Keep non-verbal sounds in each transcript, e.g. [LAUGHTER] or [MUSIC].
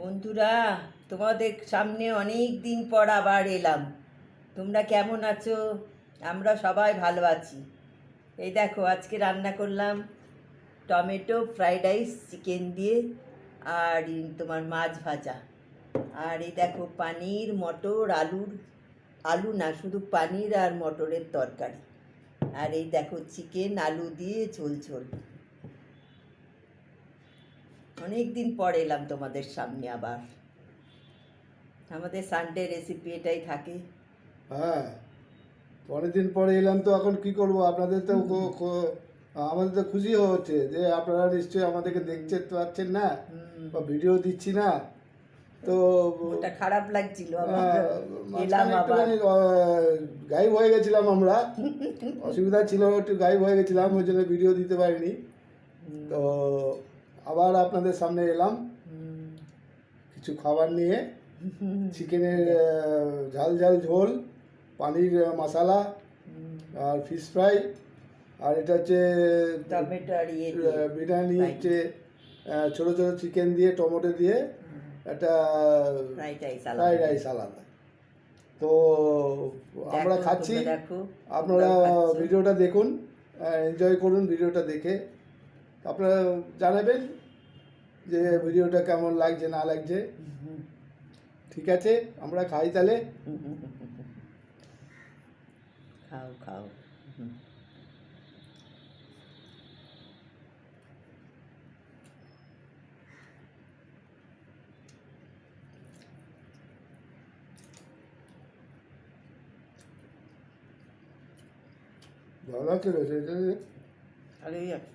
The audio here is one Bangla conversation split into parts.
বন্ধুরা, তোমাদের সামনে অনেক দিন পর আবার এলাম। তোমরা কেমন আছো? আমরা সবাই ভালো আছি। এই দেখো, আজকে রান্না করলাম টমেটো, ফ্রাইড রাইস, চিকেন দিয়ে, আর তোমার মাছ ভাজা। আর এই দেখো, পানির, মটর, আলুর, আলু না, শুধু পানির আর মটরের তরকারি। আর এই দেখো, চিকেন, আলু দিয়ে ঝোল ঝোল। অনেক দিন পর এলাম তোমাদের সামনে আবার। আমাদের সানডে রেসিপি এটাই থাকে। হ্যাঁ পরের দিন পরে এলাম তো এখন কি করব? আপনাদের তো আমাদের তো খুশি হচ্ছে যে আপনারা নিশ্চয়ই আমাদেরকে দেখতে পাচ্ছেন না বা ভিডিও দিচ্ছি না। তো ওটা খারাপ লাগছিল আবার। গায়েব হয়ে গেছিলাম আমরা। [LAUGHS] অসুবিধা ছিল একটু গায়েব হয়ে গেছিলাম ওই জন্য ভিডিও দিতে পারিনি। তো আবার আপনাদের সামনে এলাম। কিছু খাবার নিয়ে। চিকেনের ঝাল ঝাল ঝোল পানির মশলা আর ফিশ ফ্রাই আর এটা হচ্ছে। বিরিয়ানি হচ্ছে ছোটো ছোটো চিকেন দিয়ে টমেটো দিয়ে একটা ফ্রাইড রাইস আলাদা। তো আমরা খাচ্ছি। আপনারা ভিডিওটা দেখুন এনজয় করুন ভিডিওটা দেখে। আপনারা জানাবেন যে ভিডিওটা কেমন লাগছে না লাগছে ঠিক আছে আমরা খাই তাহলে হুম, হুম, হুম, হুম। খাও খাও হুম। ভালো লাগছে ভালোই আছে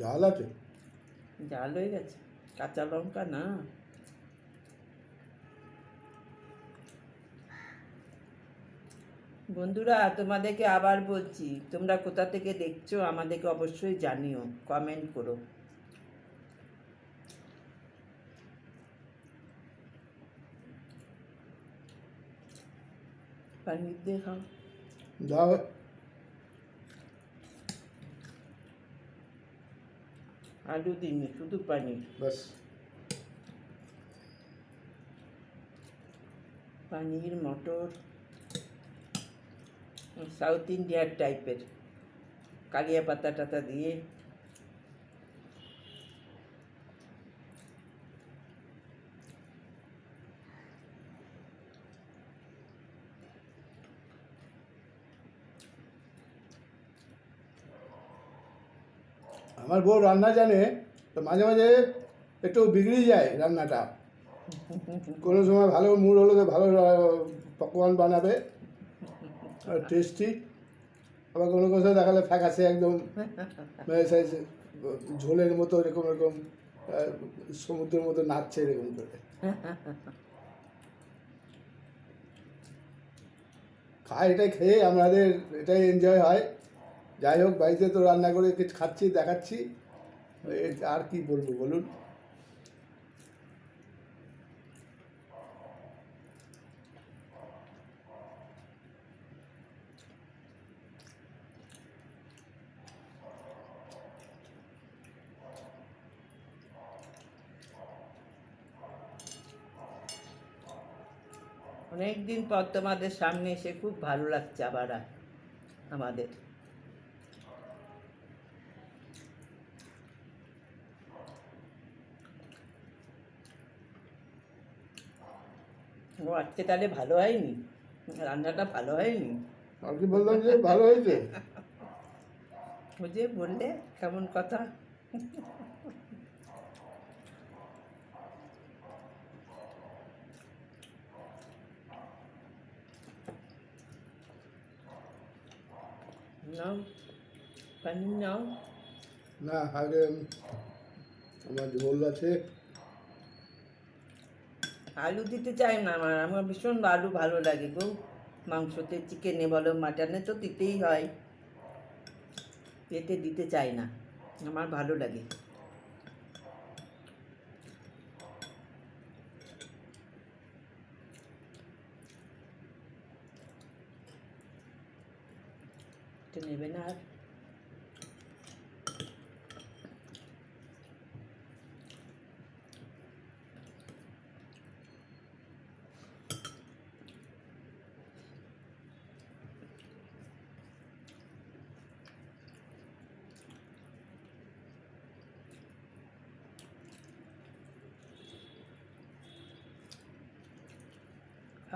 ঝাল আছে? জাল হয়ে গেছে। কাঁচা লঙ্কা না। বন্ধুরা তোমাদেরকে আবার বলছি তোমরা কোথা থেকে দেখছ আমাদেরকে অবশ্যই জানিও কমেন্ট করো। পানির দিয়ে খাও আলু দিইনি শুধু পানির বাস পানির মটর সাউথ ইন্ডিয়ার টাইপের কালিয়া পাতা টাতা দিয়ে আমার বউ রান্না জানে, তো মাঝে মাঝে একটু বিগড়ে যায় রান্নাটা। কোনো সময় ভালো মুড হলে তো ভালো পকোয়ান বানাবে, আর টেস্টি আবার কোনো সময় দেখালে ফ্যাকাসে একদম মানে ঝোলের মতো এরকম এরকম সমুদ্রের মতো নাচছে এরকম করে। খায় এটাই খেয়ে আমাদের, এটাই এনজয় হয়। যাই হোক, বাড়িতে তো রান্না করে খাচ্ছি, দেখাচ্ছি। আর কি বলব, বলুন। অনেক দিন পর তোমাদের সামনে এসে খুব ভালো লাগছে আবার, আমাদের। ও আজকে তাহলে ভালো হয়নি? রান্নাটা ভালো হয়নি? বললাম যে ভালো হয়েছে। ও যে বললে কেমন কথা? নাও পানি নাও। না আগে আমার ঝোল আছে। আলু দিতে চাই না, আমার আমার ভীষণ আলু ভালো লাগে গো। মাংসতে চিকেনে বলো মাটনে তো দিতেই হয়। এতে দিতে চাই না, আমার ভালো লাগে। নেবে না আর?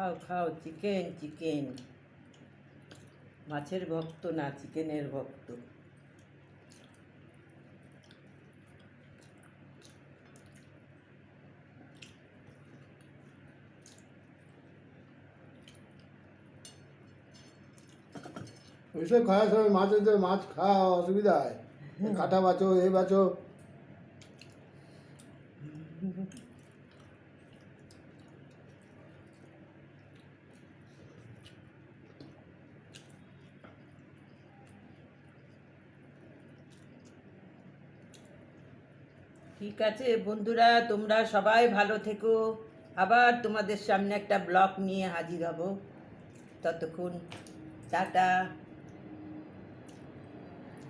খাও খাও চিকেন চিকেন। মাছের ভক্ত না চিকেনের ভক্ত। ওইসব খাওয়ার সময় মাছের মাছ খাওয়া অসুবিধা হয়। [LAUGHS] কাটা বাছো এ বাছো। ঠিক আছে বন্ধুরা, তোমরা সবাই ভালো থেকো। আবার তোমাদের সামনে একটা ব্লগ নিয়ে হাজির হব। ততক্ষণ, টাটা।